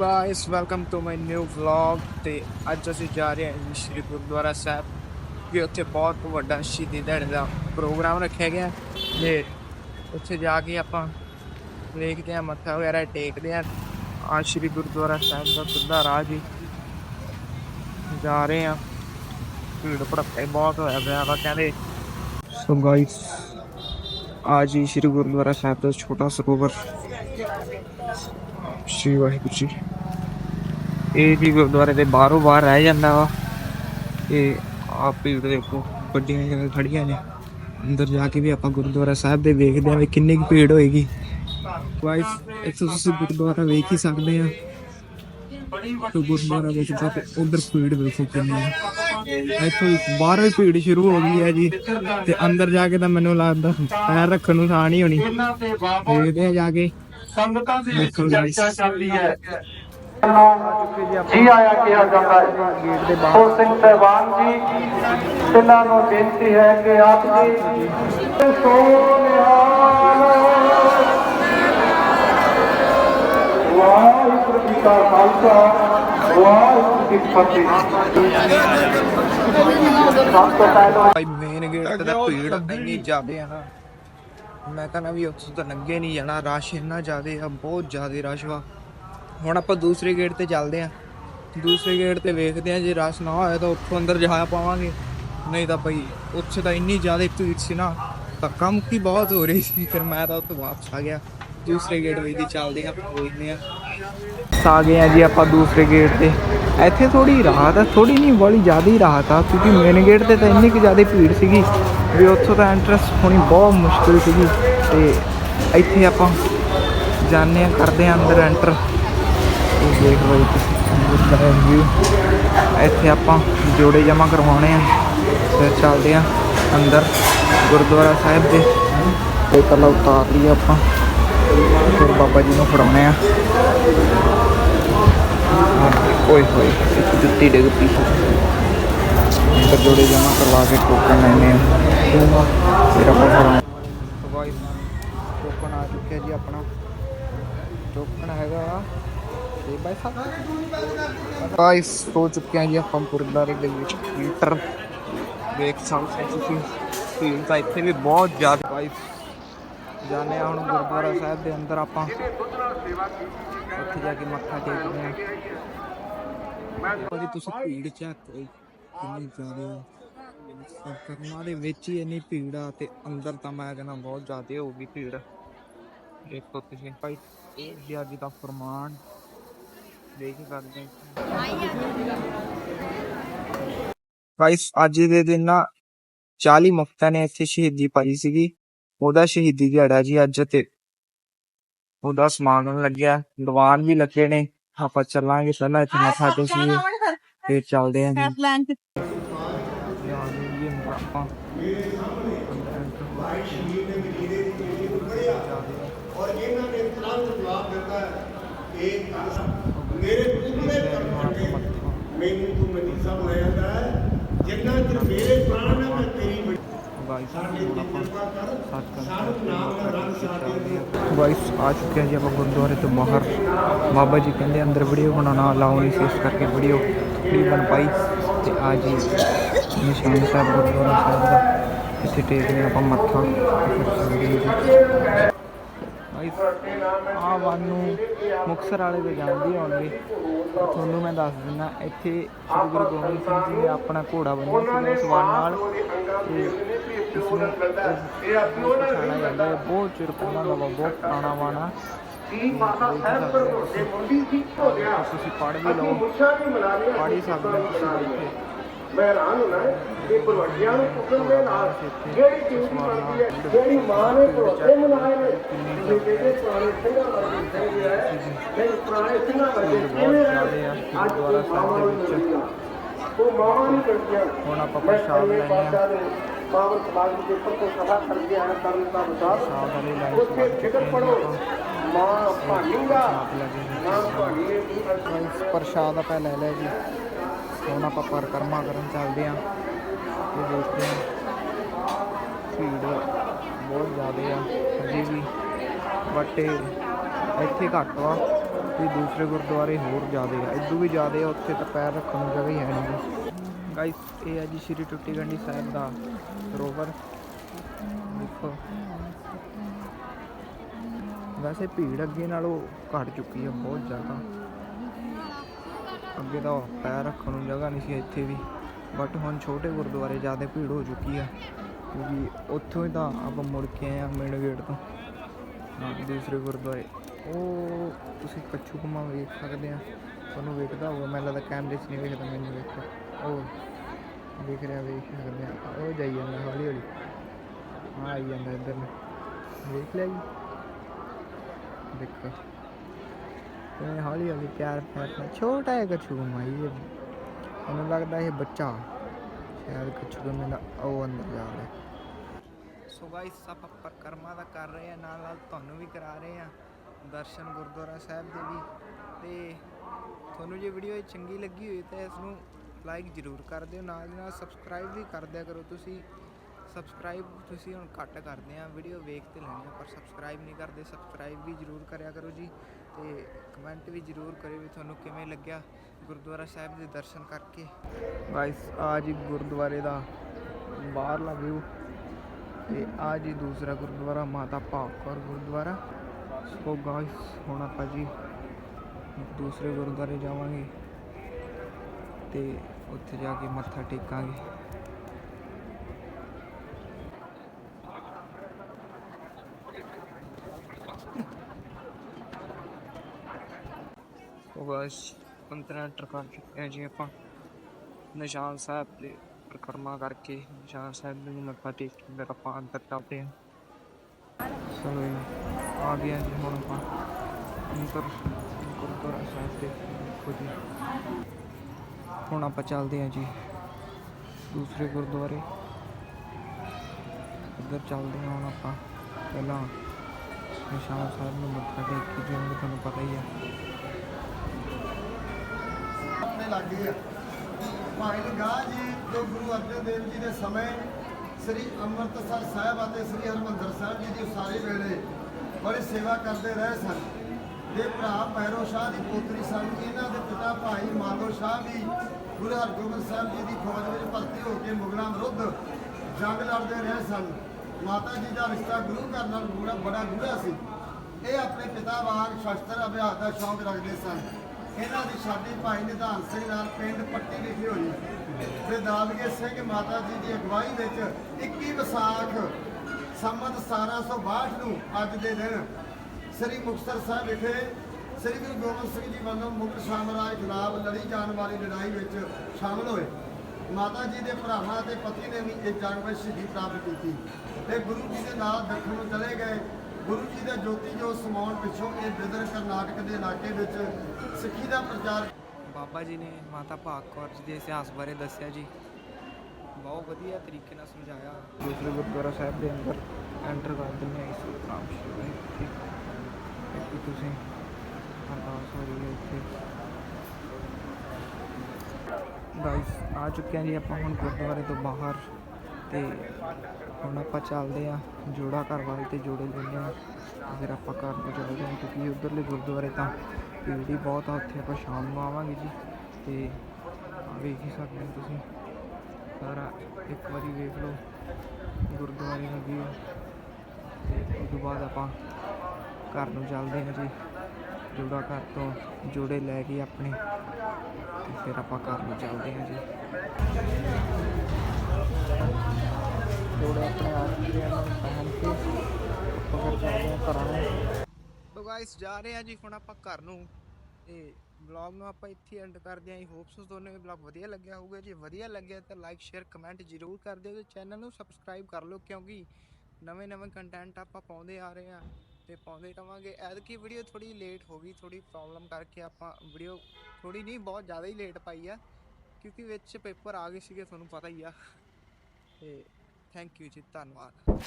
Guys welcome to my new vlog ਤੇ ਅੱਜ ਅਸੀਂ ਜਾ ਰਹੇ ਹਾਂ ਸ਼੍ਰੀ ਗੁਰਦੁਆਰਾ ਸਾਹਿਬ ਕਿ ਉੱਥੇ ਬਹੁਤ ਵੱਡਾ ਸ਼ਹੀਦੀ ਦਿਹਾੜੇ ਦਾ ਪ੍ਰੋਗਰਾਮ ਰੱਖਿਆ ਗਿਆ। ਤੇ ਉੱਥੇ ਜਾ ਕੇ ਆਪਾਂ ਦੇਖਦੇ ਹਾਂ, ਮੱਥਾ ਵਗੈਰਾ ਟੇਕਦੇ ਹਾਂ। ਆ ਸ਼੍ਰੀ ਗੁਰਦੁਆਰਾ ਸਾਹਿਬ ਦਾ ਸਿੱਧਾ ਰਾਹ ਜੀ। ਜਾ ਰਹੇ ਹਾਂ। ਭੀੜ ਭੜੱਕੇ ਬਹੁਤ ਹੋਇਆ ਪਿਆ ਵਾ, ਕਹਿੰਦੇ। ਸੋ ਗਾਇਸ ਅੱਜ ਹੀ ਸ਼੍ਰੀ ਗੁਰਦੁਆਰਾ ਸਾਹਿਬ ਦਾ ਛੋਟਾ ਸਰੋਵਰ। ਸ਼੍ਰੀ ਵਾਹਿਗੁਰੂ ਜੀ। ਇਹ ਜੀ ਗੁਰਦੁਆਰੇ ਦੇ ਬਾਹਰੋਂ ਬਾਹਰ ਰਹਿ ਜਾਂਦਾ ਵਾ। ਇਹ ਆਪ ਭੀੜ ਦੇਖੋ ਵੱਡੀਆਂ ਜਗ੍ਹਾ ਖੜੀਆਂ ਨੇ। ਅੰਦਰ ਜਾ ਕੇ ਵੀ ਆਪਾਂ ਗੁਰਦੁਆਰਾ ਸਾਹਿਬ ਦੇ ਵੇਖਦੇ ਆਂ ਵੀ ਕਿੰਨੀ ਕੁ ਭੀੜ ਹੋਏਗੀ। ਵਾਈਸ ਇੱਥੇ ਤੁਸੀਂ ਗੁਰਦੁਆਰਾ ਵੇਖ ਹੀ ਸਕਦੇ ਆ ਤੇ ਗੁਰਦੁਆਰਾ ਵਿੱਚ ਜਾ ਕੇ ਉਧਰ ਭੀੜ ਵੇਖੋ ਕਿੰਨੀ ਹੈ ਇੱਥੋਂ ਹੀ ਬਾਹਰ ਵੀ ਭੀੜ ਸ਼ੁਰੂ ਹੋ ਗਈ ਹੈ ਜੀ। ਤੇ ਅੰਦਰ ਜਾ ਕੇ ਤਾਂ ਮੈਨੂੰ ਲੱਗਦਾ ਪੈਰ ਰੱਖਣ ਨੂੰ ਥਾਂ ਨਹੀਂ ਹੋਣੀ। ਦੇਖਦੇ ਆ ਜਾ ਕੇ। ਸੰਗਤਾਂ ਦੇ ਵਿੱਚ। ਚਰਚਾ ਚੱਲਦੀ ਹੈ। ਜੀ ਆਇਆ ਕਿਹਾ ਜਾਂਦਾ ਹੈ। ਗੇਟ ਦੇ ਬਾਹਰ ਸੋ ਸਿੰਘ ਸਹਿਬਾਨ ਜੀ ਇਹਨਾਂ ਨੂੰ ਬੇਨਤੀ ਹੈ ਕਿ ਆਪ ਜੀ ਸੋ ਨਿਹਾਲ ਵਾਹਿਗੁਰੂ ਜੀ ਕਾ ਖਾਲਸਾ ਵਾਹਿਗੁਰੂ ਜੀ ਕੀ ਫਤਿਹ। ਸਭ ਤੋਂ ਪਹਿਲਾਂ ਭਾਈ ਮੇਨ ਗੇਟ ਤੇ ਭੀੜ ਇੰਨੀ ਜ਼ਿਆਦੇ ਆ ਨਾ। ਮੈਂ ਕਹਿੰਦਾ ਵੀ ਉੱਥੋਂ ਤਾਂ ਲੰਘੇ ਨਹੀਂ ਜਾਣਾ, ਰਸ਼ ਇੰਨਾ ਜ਼ਿਆਦਾ ਆ, ਬਹੁਤ ਜ਼ਿਆਦਾ ਰਸ਼ ਵਾ। ਹੁਣ ਆਪਾਂ ਦੂਸਰੇ ਗੇਟ ਤੇ ਚੱਲਦੇ ਆ। ਦੂਸਰੇ ਗੇਟ ਤੇ ਵੇਖਦੇ ਆ, ਜੇ ਰਸ਼ ਨਾ ਹੋਇਆ ਤਾਂ ਉੱਥੋਂ ਅੰਦਰ ਜਾ ਪਾਵਾਂਗੇ। ਨਹੀਂ ਤਾਂ ਭਾਈ ਉੱਥੇ ਤਾਂ ਇੰਨੀ ਜ਼ਿਆਦਾ ਭੀੜ ਸੀ ਨਾ ਧੱਕਾ ਮੁੱਕੀ ਬਹੁਤ ਹੋ ਰਹੀ ਸੀ। ਫਿਰ ਮੈਂ ਤਾਂ ਉੱਥੋਂ ਵਾਪਸ ਆ ਗਿਆ। ਦੂਸਰੇ ਗੇਟ ਵਿੱਚ ਦੀ ਚੱਲਦੇ ਆਪਾਂ ਵੇਖਦੇ ਆ। ਆ ਗਏ ਆ ਜੀ ਆਪਾਂ ਦੂਸਰੇ ਗੇਟ ਤੇ। ਇੱਥੇ ਥੋੜੀ ਰਾਹਤ ਆ ਥੋੜੀ ਨਹੀਂ, ਬੜੀ ਜ਼ਿਆਦਾ ਹੀ ਰਾਹਤ ਆ, ਕਿਉਂਕਿ ਮੇਨ ਗੇਟ ਤੇ ਤਾਂ ਇੰਨੀ ਕੁ ਜ਼ਿਆਦਾ ਭੀੜ ਸੀਗੀ। ਵੀ ਉੱਥੋਂ ਦਾ ਐਂਟਰੈਂਸ ਹੋਣੀ ਬਹੁਤ ਮੁਸ਼ਕਲ ਸੀਗੀ ਤੇ ਇੱਥੇ ਆਪਾਂ ਜਾਣੇ ਆ ਕਰਦੇ ਆ ਅੰਦਰ ਐਂਟਰ ਇਹ ਦੇਖ ਲਓ ਤੁਸੀਂ ਗੁਰਦੁਆਰਾ ਵਿਊ ਇੱਥੇ ਆਪਾਂ ਜੋੜੇ ਜਮਾ ਕਰਵਾਉਣੇ ਆ। ਫਿਰ ਚੱਲਦੇ ਆ ਅੰਦਰ ਗੁਰਦੁਆਰਾ ਸਾਹਿਬ ਦੇ। ਤੇ ਪਹਿਲਾਂ ਉਤਾਰ ਲਈ ਆਪਾਂ। ਫਿਰ ਬਾਬਾ ਜੀ ਨੂੰ ਫੜਾਉਣੇ ਆ। ਓਏ ਹੋਏ, ਇੱਕ ਜੁੱਤੀ ਡਿੱਗ ਪਈ। ਅੰਦਰ ਜੋੜੇ ਜਮਾ ਕਰਵਾ ਕੇ ਟੋਕਨ ਲੈਣੇ ਆ ਫਿਰ ਆਪਾਂ ਫੜਾਉਂ ਗਾਇਸ ਟੋਕਨ ਆ ਚੁੱਕਿਆ ਜੀ ਆਪਣਾ। ਟੋਕਨ ਹੈਗਾ। ਤੇ ਬਾਈ ਸਾਹਿਬ ਗਾਇਸ ਹੋ ਚੁੱਕੇ ਜੀ ਆਪਾਂ ਗੁਰਦਾਰੇ ਦੇ ਵਿੱਚ। ਇੰਟਰ ਵੇਖ ਸਕਦੇ ਤੁਸੀਂ। ਭੀੜ ਤਾਂ ਇੱਥੇ ਵੀ ਬਹੁਤ ਜ਼ਿਆਦਾ। ਗਾਇਸ ਜਾਣੇ ਆ ਹੁਣ ਗੁਰਦੁਆਰਾ ਸਾਹਿਬ ਦੇ ਅੰਦਰ ਆਪਾਂ। ਉੱਥੇ ਜਾ ਕੇ ਮੱਥਾ ਟੇਕਦੇ ਹਾਂ। ਭਾਜੀ ਤੁਸੀਂ ਭੀੜ ਚੈੱਕ ਕਿੰਨੀ ਜ਼ਿਆਦਾ ਕਰਨਾ ਦੇ ਵਿੱਚ ਹੀ ਇੰਨੀ ਭੀੜ ਆ ਤੇ ਅੰਦਰ ਤਾਂ ਮੈਂ ਕਹਿੰਦਾ ਬਹੁਤ ਜ਼ਿਆਦਾ ਹੋਊਗੀ ਭੀੜ। ਦੇਖੋ ਤੁਸੀਂ ਭਾਈ, ਇਹ ਜੀ ਅੱਜ ਦਾ ਫਰਮਾਨ। ਦੇਖ ਸਕਦੇ ਗਾਇਸ ਅੱਜ ਦੇ ਦਿਨ ਨਾ 40 ਮੁਕਤਾਂ ਨੇ ਇੱਥੇ ਸ਼ਹੀਦੀ ਪਾਈ ਸੀਗੀ। ਉਹਦਾ ਸ਼ਹੀਦੀ ਦਿਹਾੜਾ ਜੀ ਅੱਜ ਤੇ ਉਹਦਾ ਸਮਾਗਮ ਲੱਗਿਆ। ਦੀਵਾਨ ਵੀ ਲੱਗੇ ਨੇ। ਆਪਾਂ ਚੱਲਾਂਗੇ ਪਹਿਲਾਂ ਇੱਥੇ ਮੱਥਾ ਟੇਕੀਏ। ਫਿਰ ਚੱਲਦੇ ਆਂ ਜੀ ਪਲਾਨ ਤੇ ਯਾਰ ਇਹ ਹੁਣ ਆਪਾਂ ਔਰ ਇਹਨਾਂ ਨੇ ਤੁਰੰਤ ਜਵਾਬ ਦਿੱਤਾ ਇਹ ਮੇਰੇ ਪੂਰੇ ਕਰਮ ਕਰਕੇ ਮੈਨੂੰ ਤੂੰ ਮਨੀਸਾ ਬਣਾਇਆ ਜਾਂਦਾ ਹੈ ਜਿੰਨਾ ਚਿਰ ਮੇਰੇ ਪ੍ਰਾਣ ਹੈ ਮੈਂ ਤੇਰੀ ਬੜੀ ਗਾਇਸ ਸਾਡੇ ਹੁਣ ਤੇ ਆਪਾਂ ਕਿਰਪਾ ਕਰ ਸੱਚ ਸਾਨੂੰ ਨਾਮ ਦਾ ਰੰਗ ਸਾਦੇ ਦੇ ਗਾਇਸ ਆ ਚੁੱਕੇ ਹਾਂ ਜੀ ਆਪਾਂ ਗੁਰਦੁਆਰੇ ਪਾਈ ਤੇ ਆ ਜੀ ਨਿਸ਼ਾਨ ਸਾਹਿਬ ਗੁਰਦੁਆਰਾ ਸਾਹਿਬ ਦਾ ਇੱਥੇ ਟੇਕਦੇ ਆਪਾਂ ਮੱਥਾ ਤੇ ਫਿਰ ਆ ਵਨ ਮੁਕਸਰ ਵਾਲੇ ਦੇ ਜਾਂਦੀ ਆਉਣਗੇ ਤੁਹਾਨੂੰ ਮੈਂ ਦੱਸ ਦਿੰਦਾ ਇੱਥੇ ਸ੍ਰੀ ਗੁਰੂ ਗੋਬਿੰਦ ਸਿੰਘ ਜੀ ਨੇ ਆਪਣਾ ਘੋੜਾ ਬੰਨਿਆ ਸੀ ਉਸ ਵਨ ਨਾਲ। ਇਸ ਨੂੰ ਪਛਾਣਿਆ ਜਾਂਦਾ ਬਹੁਤ ਚਿਰ ਪਹਿਲਾਂ ਵਾ, ਬਹੁਤ ਪੁਰਾਣਾ ਵਾਣਾ ਕੀ ਮਾਤਾ ਸਾਹਿਬ ਪਰ ਹੋਦੇ ਮੁੰਡੀ ਸੀ ਹੋ ਗਿਆ ਤੁਸੀਂ ਪੜ੍ਹ ਵੀ ਲਓ। ਮੁੱਛਾਂ ਵੀ ਮਿਲਾ ਲਿਆ ਪੜ੍ਹ ਹੀ ਸਕਦੇ ਹੋ ਤੁਸੀਂ ਇੱਥੇ। ਮੈਂ ਹੈਰਾਨ ਹੋਣਾ ਕਿ ਪਰਵਟੀਆਂ ਨੂੰ ਪੁੱਛਣ ਦੇ ਨਾਲ ਜਿਹੜੀ ਚੀਜ਼ ਬਣਦੀ ਹੈ ਜਿਹੜੀ ਮਾਂ ਨੇ ਭਰੋਸੇ ਮਨਾਏ ਨੇ ਜੇ ਕਹਿੰਦੇ ਪੁਰਾਣੇ ਸਿੰਘਾਂ ਵਰਗੇ ਸਿੰਘ ਹੈ ਨਹੀਂ ਪੁਰਾਣੇ ਸਿੰਘਾਂ ਵਰਗੇ ਕਿਵੇਂ ਰਹੇ ਅੱਜ ਗੁਰਦੁਆਰਾ ਸਾਹਿਬ ਦੇ ਵਿੱਚ। ਉਹ ਮਾਂ ਨਹੀਂ ਕਰਦੀਆਂ ਹੁਣ ਆਪਾਂ ਪ੍ਰਸ਼ਾਦ ਆ। ਪਾਤਸ਼ਾਹ ਦੇ ਪਾਵਨ ਸਮਾਗਮ ਦੇ ਉੱਪਰ ਤੋਂ ਸਭਾ ਕਰਕੇ ਆਇਆ ਕਰਨ ਦਾ ਲਾਈਨ ਉੱਥੇ ਫਿਕਰ ਪੜੋ ਮਾਂ ਮਾਂ ਪ੍ਰਸ਼ਾਦ ਆਪਾਂ ਲੈ ਲਿਆ ਜੀ। ਹੁਣ ਆਪਾਂ ਪਰਿਕਰਮਾ ਕਰਨ ਚੱਲਦੇ ਆਂ ਤੇ ਦੇਖਦੇ ਆਂ ਭੀੜ ਬਹੁਤ ਜ਼ਿਆਦਾ ਆ। ਅਜੇ ਵੀ ਬਟ ਇੱਥੇ ਘੱਟ ਵਾ। ਤੇ ਦੂਸਰੇ ਗੁਰਦੁਆਰੇ ਹੋਰ ਜ਼ਿਆਦੇ ਆ। ਇਦੋਂ ਵੀ ਜ਼ਿਆਦੇ ਆ। ਉੱਥੇ ਤਾਂ ਪੈਰ ਰੱਖਣ ਨੂੰ ਜਗ੍ਹਾ ਹੀ ਹੈ ਨਹੀਂ ਗਾਇਸ ਇਹ ਹੈ ਜੀ ਸ਼੍ਰੀ ਟੁੱਟੀ ਗੰਢੀ ਸਾਹਿਬ ਦਾ ਸਰੋਵਰ ਦੇਖੋ। ਵੈਸੇ ਭੀੜ ਅੱਗੇ ਨਾਲੋਂ ਘਟ ਚੁੱਕੀ ਹੈ ਬਹੁਤ ਜ਼ਿਆਦਾ। ਅੱਗੇ ਤਾਂ ਪੈਰ ਰੱਖਣ ਨੂੰ ਜਗ੍ਹਾ ਨਹੀਂ ਸੀ ਇੱਥੇ ਵੀ। ਬਟ ਹੁਣ ਛੋਟੇ ਗੁਰਦੁਆਰੇ ਜ਼ਿਆਦਾ ਭੀੜ ਹੋ ਚੁੱਕੀ ਆ। ਕਿਉਂਕਿ ਉੱਥੋਂ ਹੀ ਤਾਂ ਆਪਾਂ ਮੁੜ ਕੇ ਆਏ ਆ ਮੇਨ ਗੇਟ ਤੋਂ। ਦੂਸਰੇ ਗੁਰਦੁਆਰੇ। ਉਹ ਤੁਸੀਂ ਕੱਛੂ ਕੁਮਾ ਵੇਖ ਸਕਦੇ ਆ। ਤੁਹਾਨੂੰ ਵੇਖਦਾ ਹੋਊਗਾ, ਮੈਨੂੰ ਲੱਗਦਾ ਕੈਮਰੇ 'ਚ ਨਹੀਂ ਵੇਖਦਾ, ਮੈਨੂੰ ਵੇਖੋ ਉਹ ਵੇਖ ਰਿਹਾ, ਵੇਖ ਸਕਦੇ ਆ। ਉਹ ਜਾਈ ਜਾਂਦਾ ਹੌਲੀ ਹੌਲੀ ਹਾਂ, ਆਈ ਜਾਂਦਾ ਇੱਧਰ ਨੂੰ। ਵੇਖ ਲਿਆ ਜੀ। ਦੇਖੋ। ਇਹ ਹੌਲੀ ਹੌਲੀ ਪਿਆਰ ਪਿਆਰ ਛੋਟਾ ਜਿਹਾ ਕੱਛੂ ਕੁਮਾ ਇਹ। ਮੈਨੂੰ ਲੱਗਦਾ ਇਹ ਬੱਚਾ। ਸ਼ਾਇਦ ਕੱਛੂ ਕੁਮੇ ਉਹ ਅੰਦਰ ਜਾ ਰਿਹਾ। ਸੋ ਗਾਇਸ ਆਪਾਂ ਪਰਿਕਰਮਾ ਦਾ ਕਰ ਰਹੇ ਆ ਨਾਲ ਨਾਲ ਤੁਹਾਨੂੰ ਵੀ ਕਰਾ ਰਹੇ ਆ ਦਰਸ਼ਨ ਗੁਰਦੁਆਰਾ ਸਾਹਿਬ ਦੇ ਵੀ। ਤੇ ਤੁਹਾਨੂੰ ਜੇ ਵੀਡੀਓ ਚੰਗੀ ਲੱਗੀ ਹੋਈ ਤਾਂ ਇਸ ਨੂੰ ਲਾਈਕ ਜ਼ਰੂਰ ਕਰ ਦਿਓ, ਨਾਲ ਦੀ ਨਾਲ ਸਬਸਕ੍ਰਾਈਬ ਵੀ ਕਰ ਦਿਆ ਕਰੋ ਤੁਸੀਂ। ਸਬਸਕ੍ਰਾਈਬ ਤੁਸੀਂ ਹੁਣ ਘੱਟ ਕਰਦੇ ਆ ਵੀਡੀਓ ਵੇਖ ਤੇ ਲੈਂਦੇ ਆ, ਪਰ ਸਬਸਕ੍ਰਾਈਬ ਨਹੀਂ ਕਰਦੇ ਸਬਸਕ੍ਰਾਈਬ ਵੀ ਜ਼ਰੂਰ ਕਰਿਆ ਕਰੋ ਜੀ ਤੇ ਕਮੈਂਟ ਵੀ ਜ਼ਰੂਰ ਕਰਿਓ ਵੀ ਤੁਹਾਨੂੰ ਕਿਵੇਂ ਲੱਗਿਆ ਗੁਰਦੁਆਰਾ ਸਾਹਿਬ ਦੇ ਦਰਸ਼ਨ ਕਰਕੇ। ਗਾਇਸ ਆ ਜੀ ਗੁਰਦੁਆਰੇ ਦਾ ਬਾਹਰਲਾ ਵਿਊ ਤੇ ਆ ਜੀ ਦੂਸਰਾ ਗੁਰਦੁਆਰਾ, ਮਾਤਾ ਭਾਗਕੌਰ ਗੁਰਦੁਆਰਾ। ਸੋ ਗਾਇਸ ਹੁਣ ਆਪਾਂ ਜੀ ਦੂਸਰੇ ਗੁਰਦੁਆਰੇ ਜਾਵਾਂਗੇ ਤੇ ਉੱਥੇ ਜਾ ਕੇ ਮੱਥਾ ਟੇਕਾਂਗੇ। ਉਹ ਗਾਇਸ 15 ਟਰਕਾ ਚੁੱਕੇ ਹਾਂ ਜੀ ਆਪਾਂ। ਨਿਸ਼ਾਨ ਸਾਹਿਬ ਦੇ ਪਰਿਕਰਮਾ ਕਰਕੇ, ਨਿਸ਼ਾਨ ਸਾਹਿਬ ਨੂੰ ਮੱਥਾ ਟੇਕ ਕੇ ਫਿਰ ਆਪਾਂ ਅੰਦਰ ਚੱਲਦੇ ਹਾਂ ਚਲੋ ਆ ਗਿਆ ਜੀ ਹੁਣ ਆਪਾਂ ਅੰਦਰ, ਗੁਰਦੁਆਰਾ ਸਾਹਿਬ ਦੇ ਦੇਖੋ ਹੁਣ ਆਪਾਂ ਚੱਲਦੇ ਹਾਂ ਜੀ ਦੂਸਰੇ ਗੁਰਦੁਆਰੇ। ਇੱਧਰ ਚੱਲਦੇ ਹਾਂ ਹੁਣ ਆਪਾਂ। ਪਹਿਲਾਂ ਨਿਸ਼ਾਨ ਸਾਹਿਬ ਨੂੰ ਮੱਥਾ ਟੇਕ ਕੇ ਜਿਵੇਂ ਤੁਹਾਨੂੰ ਪਤਾ ਹੀ ਹੈ ਆਪਣੇ ਲਾਗੇ ਆ। ਭਾਈ ਲੰਗਾਹ ਜੀ ਜੋ ਗੁਰੂ ਅਰਜਨ ਦੇਵ ਜੀ ਦੇ ਸਮੇਂ ਸ੍ਰੀ ਅੰਮ੍ਰਿਤਸਰ ਸਾਹਿਬ ਅਤੇ ਸ੍ਰੀ ਹਰਮੰਦਰ ਸਾਹਿਬ ਜੀ ਦੀ ਉਸਾਰੀ ਵੇਲੇ ਬੜੀ ਸੇਵਾ ਕਰਦੇ ਰਹੇ ਸਨ। ਦੇ ਭਰਾ ਪੈਰੋ ਸ਼ਾਹ ਦੀ ਪੋਤਰੀ ਸਨ। ਇਹਨਾਂ ਦੇ ਪਿਤਾ ਭਾਈ ਮਾਧੋ ਸ਼ਾਹ ਵੀ ਗੁਰੂ ਹਰਗੋਬਿੰਦ ਸਾਹਿਬ ਜੀ ਦੀ ਫੌਜ ਵਿੱਚ ਭਰਤੀ ਹੋ ਕੇ ਮੁਗਲਾਂ ਵਿਰੁੱਧ ਜੰਗ ਲੜਦੇ ਰਹੇ ਸਨ। ਮਾਤਾ ਜੀ ਦਾ ਰਿਸ਼ਤਾ ਗੁਰੂ ਘਰ ਨਾਲ ਬੜਾ ਬੜਾ ਗੂੜਾ ਸੀ। ਇਹ ਆਪਣੇ ਪਿਤਾ ਵਾਂਗ ਸ਼ਸਤਰ ਅਭਿਆਸ ਦਾ ਸ਼ੌਂਕ ਰੱਖਦੇ ਸਨ। ਇਹਨਾਂ ਦੀ ਸ਼ਾਦੀ ਭਾਈ ਨਿਧਾਨ ਸਿੰਘ ਨਾਲ ਪਿੰਡ ਪੱਟੀ ਵਿਖੇ ਹੋਈ। ਤੇ ਦਾਵਗੇ ਸਿੰਘ ਮਾਤਾ ਜੀ ਦੀ ਅਗਵਾਈ ਵਿੱਚ 21 ਵਿਸਾਖ ਸੰਮਤ 1762 ਨੂੰ ਅੱਜ ਦੇ ਦਿਨ ਸ੍ਰੀ ਮੁਕਤਸਰ ਸਾਹਿਬ ਵਿਖੇ ਸ੍ਰੀ ਗੁਰੂ ਗੋਬਿੰਦ ਸਿੰਘ ਜੀ ਵੱਲੋਂ ਮੁਗਲ ਸਾਮਰਾਜ ਖਿਲਾਫ ਲੜੀ ਜਾਣ ਵਾਲੀ ਲੜਾਈ ਵਿੱਚ ਸ਼ਾਮਲ ਹੋਏ। ਮਾਤਾ ਜੀ ਦੇ ਭਰਾਵਾਂ ਅਤੇ ਪਤੀ ਨੇ ਵੀ ਇਹ ਜੰਗ ਵਿੱਚ ਸ਼ਹੀਦੀ ਪ੍ਰਾਪਤ ਕੀਤੀ। ਤੇ ਗੁਰੂ ਜੀ ਦੇ ਨਾਲ ਦੱਖਣ ਨੂੰ ਚਲੇ ਗਏ। ਗੁਰੂ ਜੀ ਦੇ ਜੋਤੀ ਜੋਤ ਸਮਾਉਣ ਪਿੱਛੋਂ ਇਹ ਬਿਦਰ ਕਰਨਾਟਕ ਦੇ ਇਲਾਕੇ ਵਿੱਚ ਸਿੱਖੀ ਦਾ ਪ੍ਰਚਾਰ ਬਾਬਾ ਜੀ ਨੇ ਮਾਤਾ ਭਾਗ ਕੌਰ ਜੀ ਦੇ ਇਤਿਹਾਸ ਬਾਰੇ ਦੱਸਿਆ ਜੀ। ਬਹੁਤ ਵਧੀਆ ਤਰੀਕੇ ਨਾਲ ਸਮਝਾਇਆ। ਦੂਸਰੇ ਗੁਰਦੁਆਰਾ ਸਾਹਿਬ ਦੇ ਅੰਦਰ ਐਂਟਰ ਕਰ ਦਿੰਦੇ ਹਾਂ ਇਸ ਨਾਮ ਤੁਸੀਂ ਅਰਦਾਸ ਹੋ ਰਹੀ ਹੈ ਇੱਥੇ। ਗਾਇਸ ਆ ਚੁੱਕੇ ਹਾਂ ਜੀ ਆਪਾਂ ਹੁਣ ਗੁਰਦੁਆਰੇ ਤੋਂ ਬਾਹਰ। ਤੇ ਹੁਣ ਆਪਾਂ ਚੱਲਦੇ ਆ ਜੋੜਾ ਘਰ ਵੱਲ ਤੇ ਜੋੜੇ ਲੈਂਦੇ ਆ ਫਿਰ ਆਪਾਂ ਘਰ ਨੂੰ ਚੱਲਦੇ ਹਾਂ ਕਿਉਂਕਿ ਉਧਰਲੇ ਗੁਰਦੁਆਰੇ ਤਾਂ ਭੀੜ ਬਹੁਤ ਆ, ਉੱਥੇ ਆਪਾਂ ਸ਼ਾਮ ਨੂੰ ਆਵਾਂਗੇ ਜੀ। ਤੇ ਵੇਖ ਹੀ ਸਕਦੇ ਹੋ ਤੁਸੀਂ। ਸਾਰਾ ਇੱਕ ਵਾਰੀ ਵੇਖ ਲਓ ਗੁਰਦੁਆਰੇ ਦਾ ਵੀਊ ਤੇ ਉਸ ਤੋਂ ਬਾਅਦ ਆਪਾਂ ਘਰ ਨੂੰ ਚੱਲਦੇ ਹਾਂ ਜੀ। ਜੁੜਾ ਘਰ ਤੋਂ ਜੋੜੇ ਲੈ ਕੇ ਆਪਣੇ ਫਿਰ ਆਪਾਂ ਘਰ ਨੂੰ ਚੱਲਦੇ ਹਾਂ ਜੀ। ਜੋੜੇ ਆਪਣੇ ਆ ਚੁੱਕੇ ਆ ਪਹਿਨ ਕੇ, ਆਪਾਂ ਫਿਰ ਚੱਲਦੇ ਹਾਂ ਘਰਾਂ ਨੂੰ। ਤੋ ਗਾਇਸ ਜਾ ਰਹੇ ਹਾਂ ਜੀ ਹੁਣ ਆਪਾਂ ਘਰ ਨੂੰ ਤੇ ਵਲੌਗ ਨੂੰ ਆਪਾਂ ਇੱਥੇ ਐਂਡ ਕਰਦੇ ਹਾਂ। ਆਈ ਹੋਪਸ ਤੁਹਾਨੂੰ ਇਹ ਵਲੌਗ ਵਧੀਆ ਲੱਗਿਆ ਹੋਊਗਾ। ਜੇ ਵਧੀਆ ਲੱਗਿਆ ਤਾਂ ਲਾਈਕ ਸ਼ੇਅਰ ਕਮੈਂਟ ਜ਼ਰੂਰ ਕਰ ਦਿਓ ਤੇ ਚੈਨਲ ਨੂੰ ਸਬਸਕ੍ਰਾਈਬ ਕਰ ਲਓ ਕਿਉਂਕਿ ਨਵੇਂ ਨਵੇਂ ਕੰਟੈਂਟ ਆਪਾਂ ਪਾਉਂਦੇ ਆ ਰਹੇ ਹਾਂ। ਤੇ ਪਾਉਂਦੇ ਰਵਾਂਗੇ। ਐਤਕੀ ਵੀਡੀਓ ਥੋੜੀ ਲੇਟ ਹੋ ਗਈ ਥੋੜੀ ਪ੍ਰੋਬਲਮ ਕਰਕੇ ਆਪਾਂ ਵੀਡੀਓ ਥੋੜੀ ਨਹੀਂ, ਬਹੁਤ ਜ਼ਿਆਦਾ ਹੀ ਲੇਟ ਪਾਈ ਆ, ਕਿਉਂਕਿ ਵਿੱਚ ਪੇਪਰ ਆ ਗਏ ਸੀਗੇ, ਤੁਹਾਨੂੰ ਪਤਾ ਹੀ ਆ। ਤੇ ਥੈਂਕ ਯੂ ਜੀ, ਧੰਨਵਾਦ।